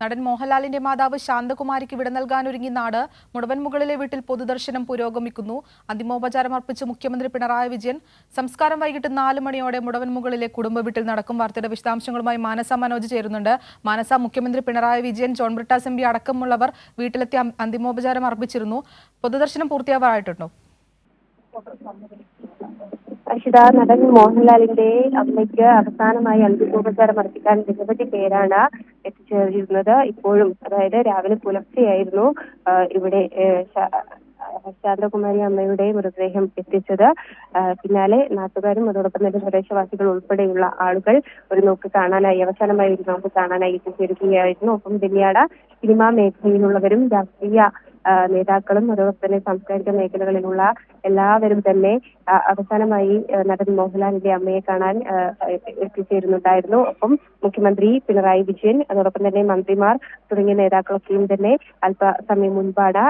നടൻ മോഹൻലാലിന്റെ മാതാവ് ശാന്തകുമാരിക്ക് വിട നൽകാനൊരുങ്ങി നാട് മുടവൻ മുകളിലെ വീട്ടിൽ പൊതുദർശനം പുരോഗമിക്കുന്നു. അന്തിമോപചാരം അർപ്പിച്ച് മുഖ്യമന്ത്രി പിണറായി വിജയൻ സംസ്കാരം വൈകിട്ട് നാല് മണിയോടെ മുടവൻ മുകളിലെ കുടുംബ വീട്ടിൽ നടക്കും. വാർത്തയുടെ വിശദാംശങ്ങളുമായി മാനസ മനോജ് ചേരുന്നുണ്ട്. മാനസ മുഖ്യമന്ത്രി പിണറായി വിജയൻ ജോൺ ബ്രിട്ടാസ് എം അടക്കമുള്ളവർ വീട്ടിലെത്തി അന്തിമോപചാരം അർപ്പിച്ചിരുന്നു. പൊതുദർശനം പൂർത്തിയാവാറായിട്ടുണ്ടോ? അർഷിത നടൻ മോഹൻലാലിന്റെ അമ്മയ്ക്ക് അവസാനമായി അന്തിമോപചാരം അർപ്പിക്കാൻ നിരവധി പേരാണ് എത്തിച്ചേർന്നിരുന്നത്. ഇപ്പോഴും അതായത് രാവിലെ പുലർച്ചെയായിരുന്നു ഇവിടെ ശാന്തകുമാരി അമ്മയുടെ മൃതദേഹം എത്തിച്ചത്. പിന്നാലെ നാട്ടുകാരും അതോടൊപ്പം തന്നെ പ്രദേശവാസികൾ ഉൾപ്പെടെയുള്ള ആളുകൾ ഒരു നോക്ക് കാണാനായി അവസാനമായി ഒരു നോക്ക് കാണാനായി എത്തിച്ചേരുകയായിരുന്നു. ഒപ്പം തന്നെയാണ് സിനിമാ മേഖലയിലുള്ളവരും രാഷ്ട്രീയ നേതാക്കളും അതോടൊപ്പം തന്നെ സാംസ്കാരിക മേഖലകളിലുള്ള എല്ലാവരും തന്നെ അവസാനമായി നടൻ മോഹൻലാലിന്റെ അമ്മയെ കാണാൻ എത്തിച്ചേരുന്നുണ്ടായിരുന്നു. ഒപ്പം മുഖ്യമന്ത്രി പിണറായി വിജയൻ അതോടൊപ്പം തന്നെ മന്ത്രിമാർ തുടങ്ങിയ നേതാക്കളൊക്കെയും തന്നെ അല്പസമയം മുൻപാണ്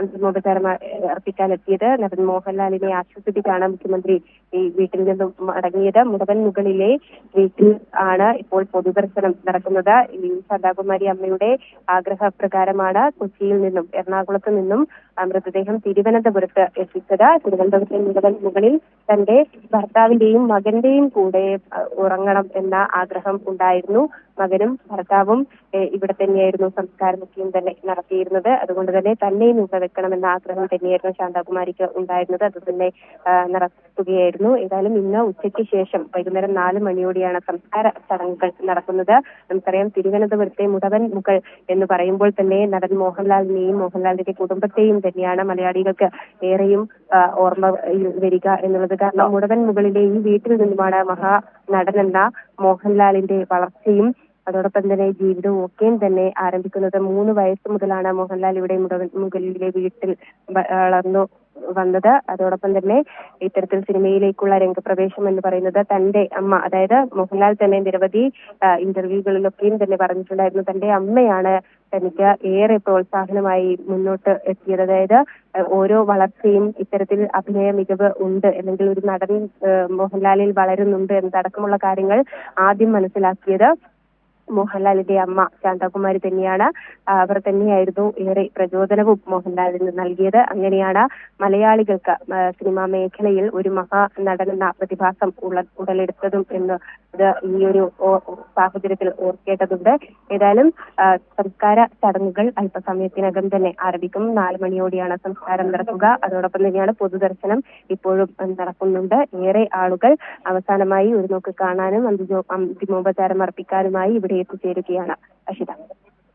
അന്തിമോപചാരം അർപ്പിക്കാനെത്തിയത് നടൻ മോഹൻലാലിനെ ആശ്വസിപ്പിച്ചാണ് മുഖ്യമന്ത്രി ഈ വീട്ടിൽ നിന്നും മടങ്ങിയത്. മുടവൻ മുകളിലെ വീട്ടിൽ ആണ് ഇപ്പോൾ പൊതുദർശനം നടക്കുന്നത്. ഈ സദാകുമാരി അമ്മയുടെ ആഗ്രഹപ്രകാരമാണ് കൊച്ചിയിൽ നിന്നും എറണാകുളത്ത് നിന്നും മൃതദേഹം തിരുവനന്തപുരത്ത് എത്തിച്ചത്. തിരുവനന്തപുരത്തെ മുടവൻ മുകളിൽ തന്റെ ഭർത്താവിന്റെയും മകന്റെയും കൂടെ ഉറങ്ങണം എന്ന ആഗ്രഹം ഉണ്ടായിരുന്നു. മകനും ഭർത്താവും ഇവിടെ തന്നെയായിരുന്നു സംസ്കാരമൊക്കെയും തന്നെ നടത്തിയിരുന്നത്. അതുകൊണ്ട് തന്നെ തന്നെയും ഇവിടെ വെക്കണമെന്ന ആഗ്രഹം തന്നെയായിരുന്നു ശാന്താകുമാരിക്ക് ഉണ്ടായിരുന്നത്. അത് തന്നെ നടത്തുകയായിരുന്നു ഏതായാലും ഇന്ന് ഉച്ചയ്ക്ക് ശേഷം വൈകുന്നേരം നാല് മണിയോടെയാണ് സംസ്കാര ചടങ്ങുകൾ നടക്കുന്നത്. നമുക്കറിയാം തിരുവനന്തപുരത്തെ മുടവൻ മുകൾ എന്ന് പറയുമ്പോൾ തന്നെ നടൻ മോഹൻലാലിനെയും മോഹൻലാലിന്റെ കുടുംബത്തെയും തന്നെയാണ് മലയാളികൾക്ക് ഏറെയും ഓർമ്മ വരിക എന്നുള്ളത്. കാരണം മുടവൻ മുകളിലെ ഈ വീട്ടിൽ നിന്നുമാണ് മഹാ നടനെന്ന മോഹൻലാലിന്റെ വളർച്ചയും അതോടൊപ്പം തന്നെ ജീവിതവും ഒക്കെയും തന്നെ ആരംഭിക്കുന്നത് മൂന്ന് വയസ്സ് മുതലാണ് മോഹൻലാൽ ഇവിടെ മുകളിലെ വീട്ടിൽ വളർന്നു വന്നത്. അതോടൊപ്പം തന്നെ ഇത്തരത്തിൽ സിനിമയിലേക്കുള്ള രംഗപ്രവേശം എന്ന് പറയുന്നത് തന്റെ അമ്മ അതായത് മോഹൻലാൽ തന്നെ നിരവധി ഇന്റർവ്യൂകളിലൊക്കെയും തന്നെ പറഞ്ഞിട്ടുണ്ടായിരുന്നു. തന്റെ അമ്മയാണ് തനിക്ക് ഏറെ പ്രോത്സാഹനമായി മുന്നോട്ട് എത്തിയത്. അതായത് ഓരോ വളർച്ചയും ഇത്തരത്തിൽ അഭിനയ മികവ് ഉണ്ട്. അല്ലെങ്കിൽ ഒരു നടൻ മോഹൻലാലിൽ വളരുന്നുണ്ട് എന്നതടക്കമുള്ള കാര്യങ്ങൾ ആദ്യം മനസ്സിലാക്കിയത് മോഹൻലാലിന്റെ അമ്മ ശാന്തകുമാരി തന്നെയാണ്. അവർ തന്നെയായിരുന്നു ഏറെ പ്രചോദനവും മോഹൻലാലിന് നൽകിയത്. അങ്ങനെയാണ് മലയാളികൾക്ക് സിനിമാ മേഖലയിൽ ഒരു മഹാ നടനെന്ന പ്രതിഭാസം ഉടലെടുത്തതും എന്ന് ഇത് ഈ ഒരു സാഹചര്യത്തിൽ ഓർക്കേണ്ടതുണ്ട്. ഏതായാലും സംസ്കാര ചടങ്ങുകൾ അല്പസമയത്തിനകം തന്നെ ആരംഭിക്കും. നാല് മണിയോടെയാണ് സംസ്കാരം നടക്കുക. അതോടൊപ്പം തന്നെയാണ് പൊതുദർശനം ഇപ്പോഴും നടക്കുന്നുണ്ട്. ഏറെ ആളുകൾ അവസാനമായി ഒരു നോക്ക് കാണാനും അന്തിമോ- അന്തിമോപചാരം അർപ്പിക്കാനുമായി ഇവിടെ എത്തിച്ചേരുകയാണ്. അഷിത